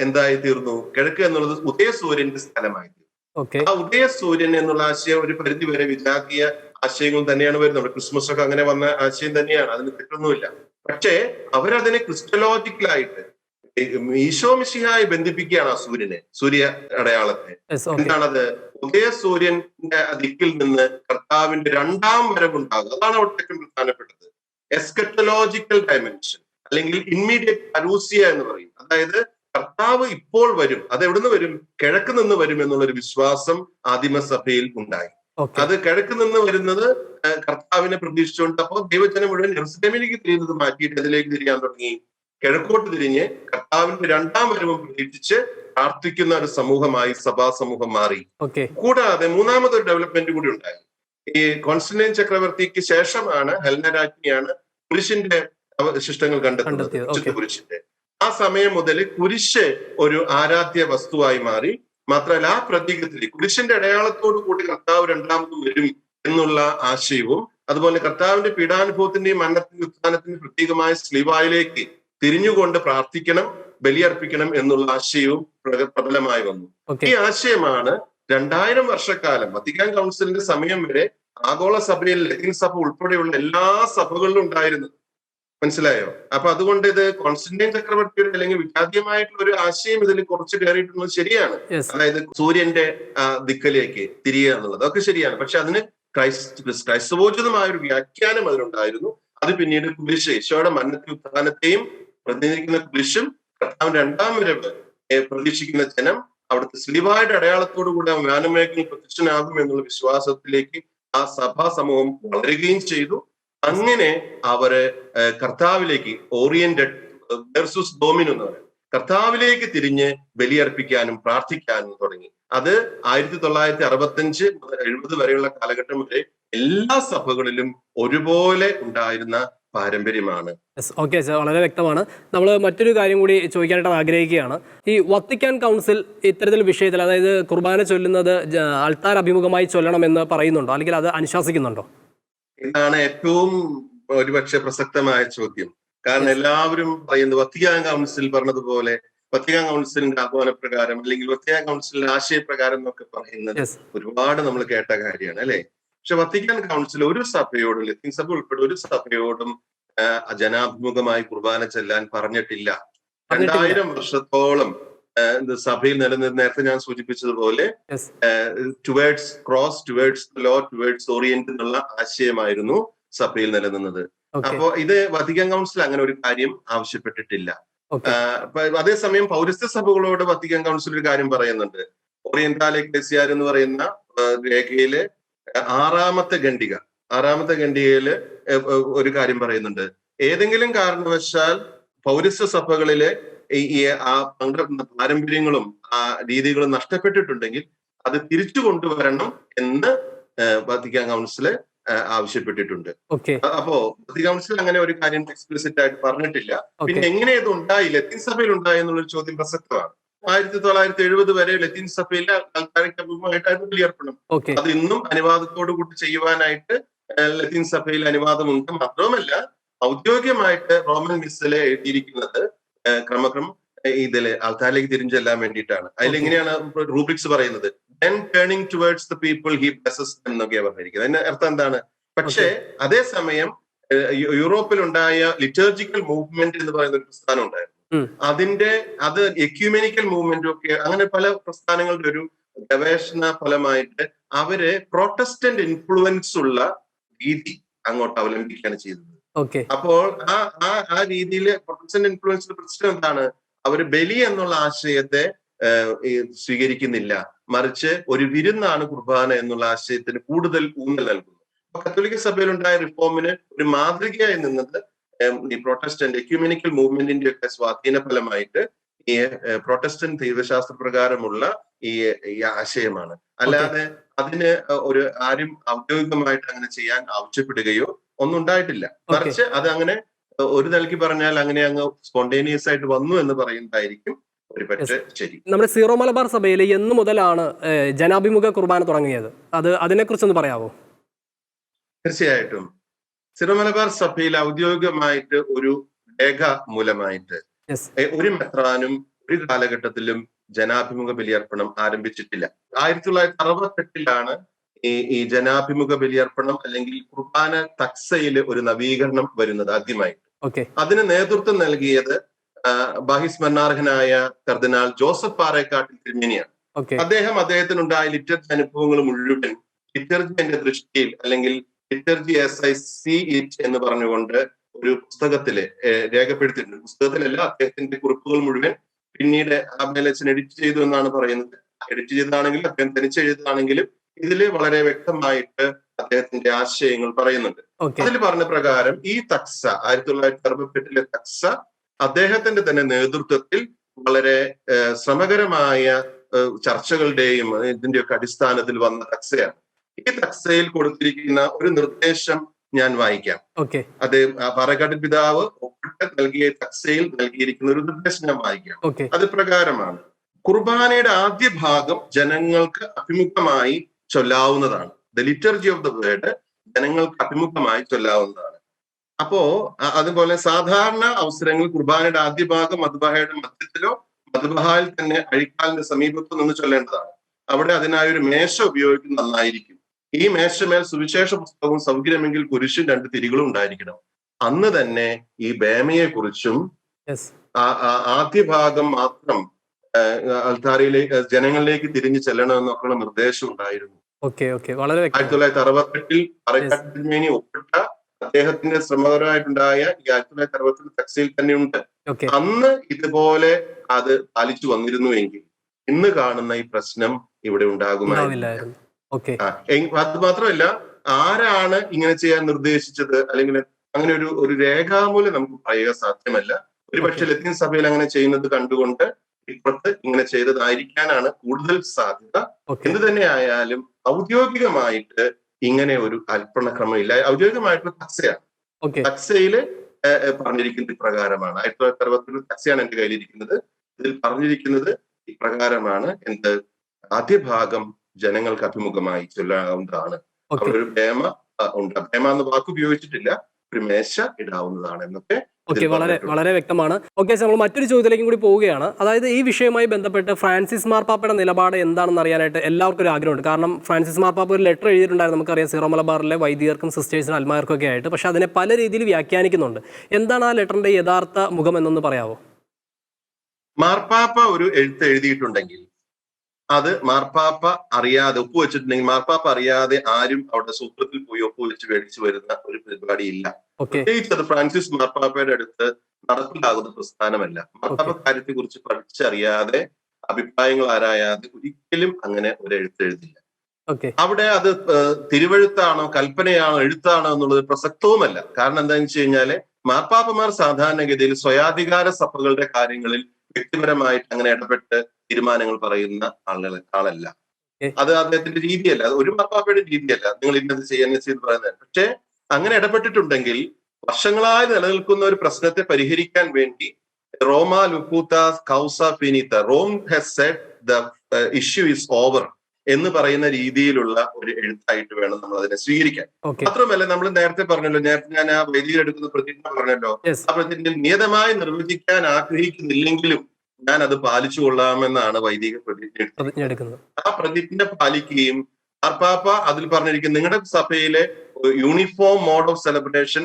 Speaker 2: എന്തായി തീർന്നു കിഴക്ക് എന്നുള്ളത് ഉദയസൂര്യന്റെ സ്ഥലമായി തീർന്നു. ഉദയ സൂര്യൻ എന്നുള്ള ആശയം ഒരു പരിധി വരെ വിജാതീയ ആശയങ്ങൾ തന്നെയാണ് വരുന്നത്. ക്രിസ്മസ് ഒക്കെ അങ്ങനെ വന്ന ആശയം തന്നെയാണ്. അതിന് തെറ്റൊന്നുമില്ല. പക്ഷേ അവരതിനെ ക്രിസ്റ്റലോജിക്കലായിട്ട് ഈശോ മിശിഹായി ബന്ധിപ്പിക്കുകയാണ് ആ സൂര്യനെ സൂര്യ അടയാളത്തെ. എന്താണത്? ഉദയ സൂര്യന്റെ ദിക്കിൽ നിന്ന് കർത്താവിന്റെ രണ്ടാം വരവുണ്ടാകും. അതാണ് അവിടെ ഏറ്റവും പ്രധാനപ്പെട്ടത്. എസ്കറ്റലോജിക്കൽ ഡയമെൻഷൻ അല്ലെങ്കിൽ ഇമ്മീഡിയറ്റ് അരൂസിയ എന്ന് പറയും. അതായത് കർത്താവ് ഇപ്പോൾ വരും. അത് എവിടുന്ന് വരും? കിഴക്ക് നിന്ന് വരും എന്നുള്ളൊരു വിശ്വാസം ആദിമസഭയിൽ ഉണ്ടായി. അത് കിഴക്ക് നിന്ന് വരുന്നത് കർത്താവിനെ പ്രതീക്ഷിച്ചുകൊണ്ട് അപ്പോൾ ദൈവജനം മുഴുവൻ ജെറുസലേമിലേക്ക് തിരിയുന്നത് മാറ്റിയിട്ട് അതിലേക്ക് തിരിയാൻ തുടങ്ങി. കിഴക്കോട്ട് തിരിഞ്ഞ് കർത്താവിന്റെ രണ്ടാം വരവും പ്രതീക്ഷിച്ച് പ്രാർത്ഥിക്കുന്ന ഒരു സമൂഹമായി സഭാ സമൂഹം മാറി കൂടാതെ മൂന്നാമതൊരു ഡെവലപ്മെന്റ് കൂടി ഉണ്ടായി. ഈ കോൺസ്റ്റന്റൈൻ ചക്രവർത്തിക്ക് ശേഷമാണ് ഹെൽന രാജ്ഞിയാണ് ശിഷ്ടങ്ങൾ അവശിഷ്ടങ്ങൾ കണ്ടെത്തുന്നത്. കുരിശിന്റെ. ആ സമയം മുതൽ കുരിശ് ഒരു ആരാധ്യ വസ്തുവായി മാറി. മാത്രമല്ല ആ പ്രതീകത്തിൽ കുരിശിന്റെ അടയാളത്തോടു കൂടി കർത്താവ് രണ്ടാമതും വരും എന്നുള്ള ആശയവും അതുപോലെ കർത്താവിന്റെ പീഡാനുഭവത്തിന്റെയും മരണത്തിന്റെ ഉത്ഥാനത്തിന്റെ പ്രത്യേകമായ സ്ലിവായിലേക്ക് തിരിഞ്ഞുകൊണ്ട് പ്രാർത്ഥിക്കണം ബലിയർപ്പിക്കണം എന്നുള്ള ആശയവും പ്രബലമായി വന്നു. ഈ ആശയമാണ് രണ്ടായിരം വർഷക്കാലം വത്തിക്കാൻ കൗൺസിലിന്റെ സമയം വരെ ആഗോള സഭയിൽ ലത്തീൻ സഭ ഉൾപ്പെടെയുള്ള എല്ലാ സഭകളിലും ഉണ്ടായിരുന്നു മനസ്സിലായോ? അപ്പൊ അതുകൊണ്ട് ഇത് കോൺസ്റ്റന്റൈൻ ചക്രവർത്തിയുടെ അല്ലെങ്കിൽ വിഖ്യാതീയമായിട്ടുള്ള ഒരു ആശയം ഇതിൽ കുറച്ച് കയറിയിട്ടുള്ളത് ശരിയാണ്. അതായത് സൂര്യന്റെ ദിക്കലേക്ക് തിരിയുക എന്നുള്ളത് അതൊക്കെ ശരിയാണ്. പക്ഷെ അതിന് ക്രൈസ്ത ക്രൈസ്തവോചിതമായ ഒരു വ്യാഖ്യാനം അതിനുണ്ടായിരുന്നു അത് പിന്നീട് കുരിശ് ഈശോയുടെ മരണത്തിൽ ഉത്ഥാനത്തെയും പ്രതിനിധിക്കുന്ന കുരിശും കർത്താവിന്റെ രണ്ടാം വരവ് പ്രതീക്ഷിക്കുന്ന ജനം അവിടുത്തെ സ്ലിവായുടെ അടയാളത്തോടു കൂടി ആ വ്യാനമേഖലയിൽ പ്രത്യക്ഷനാകും എന്നുള്ള വിശ്വാസത്തിലേക്ക് ആ സഭാ സമൂഹം വളരുകയും ചെയ്തു. അങ്ങനെ അവർ കർത്താവിലേക്ക് ഓറിയന്റഡ് വേഴ്സസ് ഡോമിനു എന്ന് പറയും കർത്താവിലേക്ക് തിരിഞ്ഞ് ബലിയർപ്പിക്കാനും പ്രാർത്ഥിക്കാനും തുടങ്ങി. അത് ആയിരത്തി തൊള്ളായിരത്തി അറുപത്തഞ്ച് മുതൽ എഴുപത് വരെയുള്ള കാലഘട്ടം വരെ എല്ലാ സഭകളിലും ഒരുപോലെ ഉണ്ടായിരുന്ന പാരമ്പര്യമാണ്.
Speaker 1: ഓക്കെ സർ വളരെ വ്യക്തമാണ്. നമ്മൾ മറ്റൊരു കാര്യം കൂടി ചോദിക്കാനായിട്ട് ആഗ്രഹിക്കുകയാണ്. ഈ വത്തിക്കാൻ കൗൺസിൽ ഇത്തരത്തിൽ വിഷയത്തിൽ അതായത് കുർബാന ചൊല്ലുന്നത് അൾത്താർ അഭിമുഖമായി ചൊല്ലണം എന്ന് പറയുന്നുണ്ടോ? അല്ലെങ്കിൽ അത് അനുശാസിക്കുന്നുണ്ടോ?
Speaker 2: ഇതാണ് ഏറ്റവും ഒരുപക്ഷെ പ്രസക്തമായ ചോദ്യം. കാരണം എല്ലാവരും പറയുന്നത് വത്തിക്കാൻ കൗൺസിൽ പറഞ്ഞതുപോലെ വത്തിക്കാൻ കൗൺസിലിന്റെ ആഹ്വാനപ്രകാരം അല്ലെങ്കിൽ വത്തിക്കാൻ കൗൺസിലിന്റെ ആശയപ്രകാരം എന്നൊക്കെ പറയുന്നത് ഒരുപാട് നമ്മൾ കേട്ട കാര്യമാണ് അല്ലെ? പക്ഷെ വത്തിക്കാൻ കൗൺസിൽ ഒരു സഭയോടും ലത്തീൻ സഭ ഉൾപ്പെടെ ഒരു സഭയോടും ജനാഭിമുഖമായി കുർബാന ചെല്ലാൻ പറഞ്ഞിട്ടില്ല. രണ്ടായിരം വർഷത്തോളം സഭയിൽ നിലനിന്ന് നേരത്തെ ഞാൻ സൂചിപ്പിച്ചതുപോലെ towards cross towards lord towards orient എന്നുള്ള ആശയമായിരുന്നു സഭയിൽ നിലനിന്നത്. അപ്പോ ഇത് വത്തിക്കാൻ കൗൺസിൽ അങ്ങനെ ഒരു കാര്യം ആവശ്യപ്പെട്ടിട്ടില്ല. അതേസമയം പൗരസ്ത്യ സഭകളോട് വത്തിക്കാൻ കൗൺസിൽ ഒരു കാര്യം പറയുന്നുണ്ട്. ഓറിയന്റാൽ എക്ലേസിയാർ എന്ന് പറയുന്ന രേഖയിലെ ആറാമത്തെ ഖണ്ഡിക ആറാമത്തെ ഖണ്ഡികയിൽ ഒരു കാര്യം പറയുന്നുണ്ട്. ഏതെങ്കിലും കാരണവശാൽ പൗരസ്ത്യ സഭകളിലെ ഈ ആ പങ്കെടുക്കുന്ന പാരമ്പര്യങ്ങളും ആ രീതികളും നഷ്ടപ്പെട്ടിട്ടുണ്ടെങ്കിൽ അത് തിരിച്ചു കൊണ്ടുവരണം എന്ന് വത്തിക്കാൻ കൗൺസിൽ ആവശ്യപ്പെട്ടിട്ടുണ്ട്. അപ്പോ വത്തിക്കാൻ കൗൺസിൽ അങ്ങനെ ഒരു കാര്യം എക്സ്പ്ലിസിറ്റ് ആയിട്ട് പറഞ്ഞിട്ടില്ല. പിന്നെ എങ്ങനെ ഇത് ഉണ്ടായി? ലത്തീൻ സഭയിൽ ഉണ്ടായി എന്നുള്ളൊരു ചോദ്യം പ്രസക്തമാണ്. ആയിരത്തി തൊള്ളായിരത്തി എഴുപത് വരെ ലത്തീൻ സഭയിലെ ആൾക്കാർക്ക് അഭിമുഖമായിട്ടായിരുന്നു ബലിയർപ്പണം അത് ഇന്നും അനുവാദത്തോടു കൂടി ചെയ്യുവാനായിട്ട് ലത്തീൻ സഭയിൽ അനുവാദമുണ്ട്. മാത്രവുമല്ല ഔദ്യോഗികമായിട്ട് റോമൻ മിസ്സിലെ എഴുതിയിരിക്കുന്നത് ക്രമക്രമം ഇതിൽ ആൾക്കാരിലേക്ക് തിരിഞ്ചെല്ലാൻ വേണ്ടിയിട്ടാണ്. അതിലെങ്ങനെയാണ് റൂബ്രിക്സ് പറയുന്നത്. Then turning towards the people he blesses എന്നൊക്കെയാണ് പറഞ്ഞിരിക്കുന്നത്. അതിന്റെ അർത്ഥം എന്താണ്? പക്ഷേ അതേസമയം യൂറോപ്പിൽ ഉണ്ടായ ലിറ്റർജിക്കൽ മൂവ്മെന്റ് എന്ന് പറയുന്ന ഒരു പ്രസ്ഥാനം ഉണ്ടായിരുന്നു. അതിന്റെ അത് എക്യൂമെനിക്കൽ മൂവ്മെന്റും ഒക്കെ അങ്ങനെ പല പ്രസ്ഥാനങ്ങളുടെ ഒരു ഗവേഷണ ഫലമായിട്ട് അവർ പ്രൊട്ടസ്റ്റന്റ് ഇൻഫ്ലുവൻസ് ഉള്ള രീതി അങ്ങോട്ട് അവലംബിക്കുകയാണ് ചെയ്തത്. അപ്പോൾ ആ ആ ആ രീതിയിൽ പ്രൊട്ടസ്റ്റന്റ് ഇൻഫ്ലുവൻസിന്റെ പ്രശ്നം എന്താണ്? അവർ ബലി എന്നുള്ള ആശയത്തെ സ്വീകരിക്കുന്നില്ല. മറിച്ച് ഒരു വിരുന്നാണ് കുർബാന എന്നുള്ള ആശയത്തിന് കൂടുതൽ ഊന്നൽ നൽകുന്നു. അപ്പൊ കത്തോലിക്ക സഭയിലുണ്ടായ റിഫോമിന് ഒരു മാതൃകയായി നിന്നത് ഈ പ്രൊട്ടസ്റ്റന്റ് എക്യൂമിനിക്കൽ മൂവ്മെന്റിന്റെ ഒക്കെ സ്വാധീന ഫലമായിട്ട് ഈ പ്രൊട്ടസ്റ്റന്റ് ദൈവശാസ്ത്ര പ്രകാരമുള്ള ഈ ഈ ആശയമാണ്. അല്ലാതെ അതിന് ഒരു ആരും ഔദ്യോഗികമായിട്ട് അങ്ങനെ ചെയ്യാൻ ആവശ്യപ്പെടുകയോ ഒന്നും ഉണ്ടായിട്ടില്ല. മറിച്ച് അത് അങ്ങനെ ഒരു നിലയ്ക്ക് പറഞ്ഞാൽ അങ്ങനെ അങ്ങ് സ്പോണ്ടേനിയസ് ആയിട്ട് വന്നു എന്ന് പറയുന്നതായിരിക്കും
Speaker 1: നമ്മുടെ സീറോ മലബാർ സഭയിൽ എന്ന് മുതലാണ് ജനാഭിമുഖ കുർബാന തുടങ്ങിയത്. അത് അതിനെക്കുറിച്ചൊന്ന് പറയാമോ
Speaker 2: തീർച്ചയായിട്ടും. സീറോ മലബാർ സഭയിൽ ഔദ്യോഗികമായിട്ട് ഒരു രേഖ മൂലമായിട്ട് ഒരു മെത്രാനും ഒരു കാലഘട്ടത്തിലും ജനാഭിമുഖ ബലിയർപ്പണം ആരംഭിച്ചിട്ടില്ല. ആയിരത്തി തൊള്ളായിരത്തി അറുപത്തെട്ടിലാണ് ഈ ഈ ജനാഭിമുഖ ബലിയർപ്പണം അല്ലെങ്കിൽ കുർബാന തക്സയിൽ ഒരു നവീകരണം വരുന്നത് ആദ്യമായിട്ട്. അതിന് നേതൃത്വം നൽകിയത് ബാഹിസ്മരണാർഹനായ കർദിനാൾ ജോസഫ് പാറേക്കാട്ടിൽ തിരുമേനിയാണ്.
Speaker 1: അദ്ദേഹം
Speaker 2: അദ്ദേഹം അദ്ദേഹത്തിനുണ്ടായ ലിറ്റർജി അനുഭവങ്ങൾ മുഴുവൻ ലിറ്റർജിന്റെ ദൃഷ്ടിയിൽ അല്ലെങ്കിൽ liturgy as I see it എന്ന് പറഞ്ഞുകൊണ്ട് ഒരു പുസ്തകത്തിൽ രേഖപ്പെടുത്തിയിട്ടുണ്ട്. പുസ്തകത്തിലല്ല അദ്ദേഹത്തിന്റെ കുറിപ്പുകൾ മുഴുവൻ പിന്നീട് ആബേലച്ചൻ എഡിറ്റ് ചെയ്തു എന്നാണ് പറയുന്നത്. എഡിറ്റ് ചെയ്തതാണെങ്കിലും അദ്ദേഹം തനിച്ചെഴുതാണെങ്കിലും ഇതിൽ വളരെ വ്യക്തമായിട്ട് അദ്ദേഹത്തിന്റെ ആശയങ്ങൾ പറയുന്നുണ്ട്. അതിൽ പറഞ്ഞ പ്രകാരം ഈ തക്സ ആയിരത്തി തൊള്ളായിരത്തി അറുപത്തെട്ടിലെ തക്സ അദ്ദേഹത്തിന്റെ തന്നെ നേതൃത്വത്തിൽ വളരെ ശ്രമകരമായ ചർച്ചകളുടെയും ഇതിന്റെയൊക്കെ അടിസ്ഥാനത്തിൽ വന്ന തക്സയാണ്. ഈ തക്സയിൽ കൊടുത്തിരിക്കുന്ന ഒരു നിർദ്ദേശം ഞാൻ വായിക്കാം.
Speaker 1: ഓക്കെ.
Speaker 2: അത് ആ പിതാവ് ഒപ്പിട്ട് നൽകിയ തക്സയിൽ നൽകിയിരിക്കുന്ന ഒരു നിർദ്ദേശം ഞാൻ വായിക്കാം. അത് പ്രകാരമാണ്. കുർബാനയുടെ ആദ്യ ഭാഗം ജനങ്ങൾക്ക് അഭിമുഖമായി ചൊല്ലാവുന്നതാണ്. The liturgy of the word ജനങ്ങൾക്ക് അഭിമുഖമായി ചൊല്ലാവുന്നതാണ്. അപ്പോ അതുപോലെ സാധാരണ അവസരങ്ങളിൽ കുർബാനയുടെ ആദ്യ ഭാഗം മധുബാഹയുടെ മധ്യത്തിലോ മധുബാഹയിൽ തന്നെ അഴിക്കാലിന്റെ സമീപത്തോ നിന്ന് ചൊല്ലേണ്ടതാണ്. അവിടെ അതിനായി ഒരു മേശ ഉപയോഗിക്കുന്നത് നന്നായിരിക്കും. ഈ മേശമേൽ സുവിശേഷ പുസ്തകവും സൗകര്യമെങ്കിൽ കുരിശും രണ്ട് തിരികളും ഉണ്ടായിരിക്കണം. അന്ന് തന്നെ ഈ ബേമയെ കുറിച്ചും ആദ്യ ഭാഗം മാത്രം അൽത്താരയിലേക്ക് ജനങ്ങളിലേക്ക് തിരിഞ്ഞു ചെല്ലണമെന്നൊക്കെയുള്ള നിർദ്ദേശം ഉണ്ടായിരുന്നു.
Speaker 1: Okay okay. വളരെ
Speaker 2: ആയിരത്തി തൊള്ളായിരത്തി അറുപത്തെട്ടിൽ ഒപ്പിട്ട അദ്ദേഹത്തിന്റെ ശ്രമകരമായിട്ടുണ്ടായ ഈ ആയിരത്തി തൊള്ളായിരത്തി അറുപത്തെട്ട് തക്സയിൽ തന്നെ
Speaker 1: ഉണ്ട്
Speaker 2: അന്ന് ഇതുപോലെ അത് പാലിച്ചു വന്നിരുന്നുവെങ്കിൽ ഇന്ന് കാണുന്ന ഈ പ്രശ്നം ഇവിടെ ഉണ്ടാകുമായിരുന്നു. അത് മാത്രമല്ല ആരാണ് ഇങ്ങനെ ചെയ്യാൻ നിർദ്ദേശിച്ചത്? അല്ലെങ്കിൽ അങ്ങനെ ഒരു ഒരു രേഖാമൂലം നമുക്ക് പറയുക സാധ്യമല്ല. ഒരു പക്ഷേ ലത്തീൻ സഭയിൽ അങ്ങനെ ചെയ്യുന്നത് കണ്ടുകൊണ്ട് ഇപ്പുറത്ത് ഇങ്ങനെ ചെയ്തതായിരിക്കാനാണ് കൂടുതൽ സാധ്യത. എന്ത് തന്നെ ആയാലും ഔദ്യോഗികമായിട്ട് ഇങ്ങനെ ഒരു അൽപ്പണക്രമം ഇല്ല ഔദ്യോഗികമായിട്ടുള്ള തക്സയാണ്. തക്സയിൽ പറഞ്ഞിരിക്കുന്നത് ഇപ്രകാരമാണ് ആയിരത്തി തൊള്ളായിരത്തി അറുപത്തി തക്സയാണ് എന്റെ കയ്യിലിരിക്കുന്നത്. ഇതിൽ പറഞ്ഞിരിക്കുന്നത് ഇപ്രകാരമാണ്. എന്ത് ആദ്യ ഭാഗം ജനങ്ങൾക്ക് അഭിമുഖമായി ചൊല്ലാവുന്നതാണ്. അവിടെ ഒരു ഭേമ ഉണ്ട്. ഭേമ എന്ന വാക്ക് ഉപയോഗിച്ചിട്ടില്ല. ഒരു മേശ ഇടാവുന്നതാണ് എന്നൊക്കെ
Speaker 1: ഓക്കെ വളരെ വളരെ വ്യക്തമാണ്. ഓക്കെ നമ്മൾ മറ്റൊരു ചോദ്യത്തിലേക്കും കൂടി പോവുകയാണ്. അതായത് ഈ വിഷയവുമായി ബന്ധപ്പെട്ട് ഫ്രാൻസിസ് മാർപ്പാപ്പയുടെ നിലപാട് എന്താണെന്ന് അറിയാനായിട്ട് എല്ലാവർക്കും ഒരു ആഗ്രഹമുണ്ട്. കാരണം ഫ്രാൻസിസ് മാർപ്പാപ്പ ഒരു ലെറ്റർ എഴുതിയിട്ടുണ്ടായിരുന്നു നമുക്കറിയാം സീറോ മലബാറിലെ വൈദികർക്കും സിസ്റ്റേഴ്സിനും അൽമാർക്കും ഒക്കെ ആയിട്ട്. പക്ഷെ അതിനെ പല രീതിയിൽ വ്യാഖ്യാനിക്കുന്നുണ്ട്. എന്താണ് ആ ലെറ്ററിന്റെ യഥാർത്ഥ മുഖം എന്നൊന്ന് പറയാവോ?
Speaker 2: മാർപ്പാപ്പ ഒരു എഴുത്ത് എഴുതിയിട്ടുണ്ടെങ്കിൽ അത് മാർപ്പാപ്പ അറിയാതെ ഒപ്പ് ഒപ്പുവെച്ചിട്ടുണ്ടെങ്കിൽ മാർപ്പാപ്പ അറിയാതെ ആരും അവിടെ സൂത്രത്തിൽ പോയി ഒപ്പുവെച്ച് മേടിച്ചു വരുന്ന ഒരു പരിപാടിയില്ല
Speaker 1: ഇല്ല.
Speaker 2: പ്രത്യേകിച്ച് അത് ഫ്രാൻസിസ് മാർപ്പാപ്പയുടെ അടുത്ത് നടപ്പിലാകുന്ന പ്രസ്ഥാനമല്ല. മാർപ്പാപ്പ കാര്യത്തെ കുറിച്ച് പഠിച്ചറിയാതെ അഭിപ്രായങ്ങൾ ആരായാതെ ഒരിക്കലും അങ്ങനെ ഒരു
Speaker 1: എഴുത്തെഴുതില്ല
Speaker 2: അവിടെ അത് തിരുവഴുത്താണോ കൽപ്പനയാണോ എഴുത്താണോ എന്നുള്ളത് പ്രസക്തവുമല്ല. കാരണം എന്താണെന്ന് വെച്ച് കഴിഞ്ഞാൽ മാർപ്പാപ്പമാർ സാധാരണഗതിയിൽ സ്വയാധികാര സഭകളുടെ കാര്യങ്ങളിൽ വ്യക്തിപരമായിട്ട് അങ്ങനെ ഇടപെട്ട് തീരുമാനങ്ങൾ പറയുന്ന ആളുകൾ ആളല്ല. അത് അദ്ദേഹത്തിന്റെ രീതിയല്ല. അത് ഒരു മാർപ്പാപ്പയുടെ രീതിയല്ല. നിങ്ങൾ ഇന്നത് ചെയ്യാൻ ചെയ്ത് പറയുന്നത്. പക്ഷേ അങ്ങനെ ഇടപെട്ടിട്ടുണ്ടെങ്കിൽ വർഷങ്ങളായി നിലനിൽക്കുന്ന ഒരു പ്രശ്നത്തെ പരിഹരിക്കാൻ വേണ്ടി റോമ ലുക്കൂത്ത കൗസ ഫിനിത്ത Rome has set the issue is over എന്ന് പറയുന്ന രീതിയിലുള്ള ഒരു എഴുത്തായിട്ട് വേണം നമ്മൾ അതിനെ സ്വീകരിക്കാൻ. മാത്രമല്ല നമ്മൾ നേരത്തെ പറഞ്ഞല്ലോ നേരത്തെ ഞാൻ ആ വൈദികരെടുക്കുന്ന പ്രതിജ്ഞ പറഞ്ഞല്ലോ.
Speaker 1: അപ്പോൾ
Speaker 2: ആ പ്രതിജ്ഞ നിയതമായി നിർവചിക്കാൻ ആഗ്രഹിക്കുന്നില്ലെങ്കിലും ഞാൻ അത് പാലിച്ചു കൊള്ളാമെന്നാണ് വൈദിക പ്രതിജ്ഞ
Speaker 1: എടുക്കുന്നത്.
Speaker 2: ആ പ്രതിജ്ഞ പാലിക്കുകയും മാർപ്പാപ്പ അതിൽ പറഞ്ഞിരിക്കും നിങ്ങളുടെ സഭയിലെ യൂണിഫോം മോഡ് ഓഫ് സെലിബ്രേഷൻ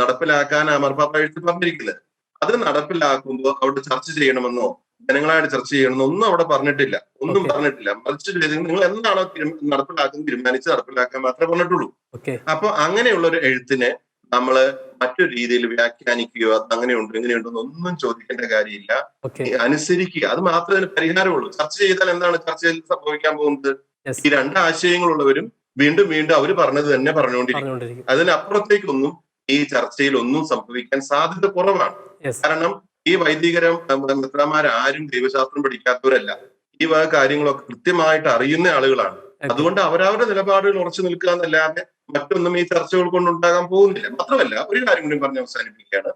Speaker 2: നടപ്പിലാക്കാൻ ആ മാർപ്പാപ്പ എഴുതി പറഞ്ഞിരിക്കുന്നത്. അത് നടപ്പിലാക്കുമ്പോൾ അവിടെ ചർച്ച ചെയ്യണമെന്നോ ജനങ്ങളായിട്ട് ചർച്ച ചെയ്യണമെന്നോ ഒന്നും അവിടെ പറഞ്ഞിട്ടില്ല. ഒന്നും പറഞ്ഞിട്ടില്ല. മറിച്ച് നിങ്ങൾ എന്താണോ നടപ്പിലാക്കുന്നത് തീരുമാനിച്ച് നടപ്പിലാക്കാൻ മാത്രമേ പറഞ്ഞിട്ടുള്ളൂ. അപ്പൊ അങ്ങനെയുള്ള ഒരു എഴുത്തിനെ നമ്മൾ മറ്റൊരു രീതിയിൽ വ്യാഖ്യാനിക്കുകയോ അത് അങ്ങനെയുണ്ട് ഇങ്ങനെയുണ്ടോ ഒന്നും ചോദിക്കേണ്ട കാര്യമില്ല. അനുസരിക്കുക. അത് മാത്രമേ അതിന് പരിഹാരമുള്ളൂ. ചർച്ച ചെയ്താൽ എന്താണ് ചർച്ച ചർച്ചയിൽ സംഭവിക്കാൻ പോകുന്നത്? ഈ രണ്ട് ആശയങ്ങളുള്ളവരും വീണ്ടും വീണ്ടും അവർ പറഞ്ഞത് തന്നെ പറഞ്ഞുകൊണ്ടിരിക്കും. അതിനപ്പുറത്തേക്കൊന്നും ഈ ചർച്ചയിൽ ഒന്നും സംഭവിക്കാൻ സാധ്യത കുറവാണ്. കാരണം ഈ വൈദികരം മിത്രമാരാരും ദൈവശാസ്ത്രം പഠിക്കാത്തവരല്ല. ഈ വക കാര്യങ്ങളൊക്കെ കൃത്യമായിട്ട് അറിയുന്ന ആളുകളാണ്. അതുകൊണ്ട് അവരവരുടെ നിലപാടുകൾ ഉറച്ചു നിൽക്കുക എന്നല്ലാതെ മറ്റൊന്നും ഈ ചർച്ചകൾ കൊണ്ട് ഉണ്ടാകാൻ പോകുന്നില്ല. മാത്രമല്ല ഒരു കാര്യം കൂടി പറഞ്ഞ് അവസാനിപ്പിക്കുകയാണ്.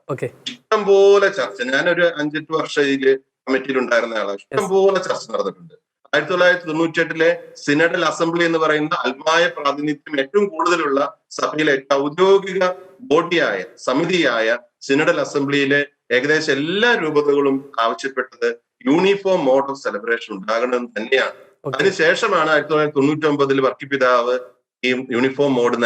Speaker 2: ഇഷ്ടം പോലെ ചർച്ച. ഞാനൊരു അഞ്ചെട്ട് വർഷം ഇതിൽ കമ്മിറ്റിയിൽ ഉണ്ടായിരുന്ന ആളാണ്. ഇഷ്ടം പോലെ ചർച്ച നടന്നിട്ടുണ്ട്. ആയിരത്തി തൊള്ളായിരത്തി തൊണ്ണൂറ്റി എട്ടിലെ സിനഡൽ അസംബ്ലി എന്ന് പറയുന്ന അൽമായ പ്രാതിനിധ്യം ഏറ്റവും കൂടുതലുള്ള സഭയിലെ ഏറ്റവും ഔദ്യോഗിക ബോഡിയായ സമിതിയായ സിനഡൽ അസംബ്ലിയിലെ ഏകദേശം എല്ലാ രൂപതകളും ആവശ്യപ്പെട്ടത് യൂണിഫോം മോഡ് ഓഫ് സെലിബ്രേഷൻ ഉണ്ടാകണമെന്ന് തന്നെയാണ്. അതിനുശേഷമാണ് ആയിരത്തി തൊള്ളായിരത്തി തൊണ്ണൂറ്റി ഒമ്പതിൽ വർക്കി പിതാവ് ഈ യൂണിഫോം മോഡ്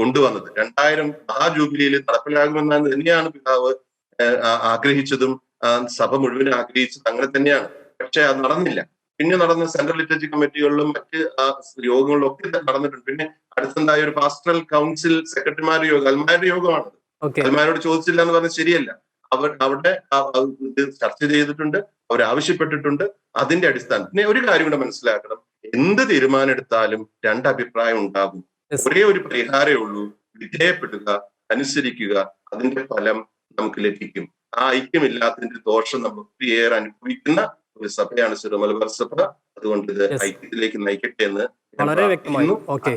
Speaker 2: കൊണ്ടുവന്നത്. രണ്ടായിരം മഹാജൂബിലിയിൽ നടപ്പിലാകുമെന്നാണ് തന്നെയാണ് പിതാവ് ആഗ്രഹിച്ചതും സഭ മുഴുവൻ ആഗ്രഹിച്ചതും അങ്ങനെ തന്നെയാണ്. പക്ഷെ അത് നടന്നില്ല. പിന്നെ നടന്ന സെൻട്രൽ ലിറ്ററേച്ചർ കമ്മിറ്റികളിലും മറ്റ് യോഗങ്ങളിലും ഒക്കെ നടന്നിട്ടുണ്ട്. പിന്നെ അടുത്തുണ്ടായ ഒരു പാസ്റ്ററൽ കൗൺസിൽ സെക്രട്ടറിമാരുടെ യോഗം. അൽമാരുടെ യോഗമാണ് അൽമാരോട് ചോദിച്ചില്ല എന്ന് പറഞ്ഞാൽ ശരിയല്ല. അവർ അവിടെ ചർച്ച ചെയ്തിട്ടുണ്ട് അവർ ആവശ്യപ്പെട്ടിട്ടുണ്ട്. അതിന്റെ അടിസ്ഥാനത്തിൽ പിന്നെ ഒരു കാര്യം കൂടെ മനസ്സിലാക്കണം. എന്ത് തീരുമാനം എടുത്താലും രണ്ട് അഭിപ്രായം ഉണ്ടാകും. ഒരേ ഒരു പരിഹാരമേ ഉള്ളൂ. വിധേയപ്പെടുക അനുസരിക്കുക അതിന്റെ ഫലം നമുക്ക് ലഭിക്കും. ആ ഐക്യമില്ലാത്തതിന്റെ ദോഷം നമ്മൾ ഒത്തിരിയേറെ അനുഭവിക്കുന്ന ഒരു സഭയാണ് സിറോ മലബാർ സഭ. അതുകൊണ്ട് ഇത്. ഐക്യത്തിലേക്ക് നയിക്കട്ടെ എന്ന്
Speaker 1: വളരെ വ്യക്തമായി.
Speaker 2: Okay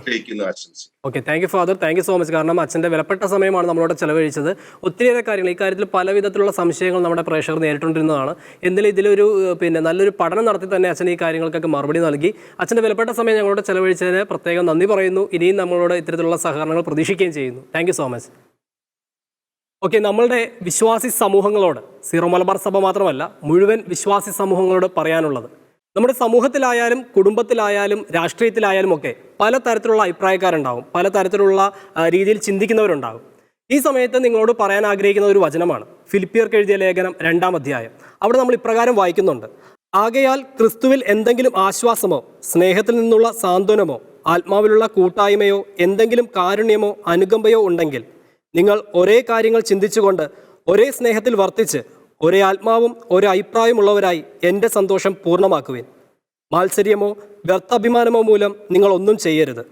Speaker 1: okay thank you father thank you so much കാരണം അച്ഛന്റെ വിലപ്പെട്ട സമയമാണ് നമ്മളോട് ചെലവഴിച്ചത്. ഒത്തിരിയേറെ കാര്യങ്ങൾ. ഈ കാര്യത്തിൽ പല വിധത്തിലുള്ള സംശയങ്ങൾ നമ്മുടെ പ്രേക്ഷകർ നേരിട്ടുകൊണ്ടിരുന്നതാണ്. എന്നാലും ഇതിലൊരു പിന്നെ നല്ലൊരു പഠനം നടത്തി തന്നെ അച്ഛൻ ഈ കാര്യങ്ങൾക്കൊക്കെ മറുപടി നൽകി. അച്ഛന്റെ വിലപ്പെട്ട സമയം ഞങ്ങളോട് ചെലവഴിച്ചതിന് പ്രത്യേകം നന്ദി പറയുന്നു. ഇനിയും നമ്മളോട് ഇത്തരത്തിലുള്ള സഹകരണങ്ങൾ പ്രതീക്ഷിക്കുകയും ചെയ്യുന്നു. Thank you so much okay നമ്മളുടെ വിശ്വാസി സമൂഹങ്ങളോട് സീറോ മലബാർ സഭ മാത്രമല്ല മുഴുവൻ വിശ്വാസി സമൂഹങ്ങളോട് പറയാനുള്ളത് നമ്മുടെ സമൂഹത്തിലായാലും കുടുംബത്തിലായാലും രാഷ്ട്രീയത്തിലായാലും ഒക്കെ പല തരത്തിലുള്ള അഭിപ്രായക്കാരുണ്ടാവും. പല തരത്തിലുള്ള രീതിയിൽ ചിന്തിക്കുന്നവരുണ്ടാകും ഈ സമയത്ത് നിങ്ങളോട് പറയാൻ ആഗ്രഹിക്കുന്ന ഒരു വചനമാണ്. ഫിലിപ്പിയർക്ക് എഴുതിയ ലേഖനം രണ്ടാം അധ്യായം. അവിടെ നമ്മൾ ഇപ്രകാരം വായിക്കുന്നുണ്ട്. ആകയാൽ ക്രിസ്തുവിൽ എന്തെങ്കിലും ആശ്വാസമോ സ്നേഹത്തിൽ നിന്നുള്ള സാന്ത്വനമോ ആത്മാവിലുള്ള കൂട്ടായ്മയോ എന്തെങ്കിലും കാരുണ്യമോ അനുകമ്പയോ ഉണ്ടെങ്കിൽ നിങ്ങൾ ഒരേ കാര്യങ്ങൾ ചിന്തിച്ചുകൊണ്ട് ഒരേ സ്നേഹത്തിൽ വർത്തിച്ച് ഒരേ ആത്മാവും ഒരേ അഭിപ്രായമുള്ളവരായി എന്റെ സന്തോഷം പൂർണമാക്കുവിൻ. മാത്സര്യമോ വ്യർത്ഥാഭിമാനമോ മൂലം നിങ്ങൾ ഒന്നും ചെയ്യരുത്.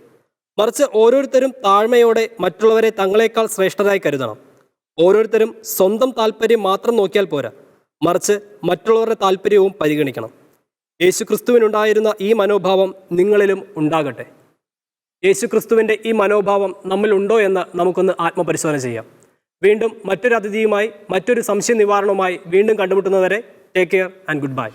Speaker 1: മറിച്ച് ഓരോരുത്തരും താഴ്മയോടെ മറ്റുള്ളവരെ തങ്ങളെക്കാൾ ശ്രേഷ്ഠരായി കരുതണം. ഓരോരുത്തരും സ്വന്തം താല്പര്യം മാത്രം നോക്കിയാൽ പോരാ. മറിച്ച് മറ്റുള്ളവരുടെ താല്പര്യവും പരിഗണിക്കണം. യേശു ക്രിസ്തുവിനുണ്ടായിരുന്ന ഈ മനോഭാവം നിങ്ങളിലും ഉണ്ടാകട്ടെ. യേശു ക്രിസ്തുവിന്റെ ഈ മനോഭാവം നമ്മിലുണ്ടോ എന്ന് നമുക്കൊന്ന് ആത്മപരിശോധന ചെയ്യാം. വീണ്ടും മറ്റൊരു അതിഥിയുമായി മറ്റൊരു സംശയ നിവാരണവുമായി വീണ്ടും കണ്ടുമുട്ടുന്നവരെ take care and good bye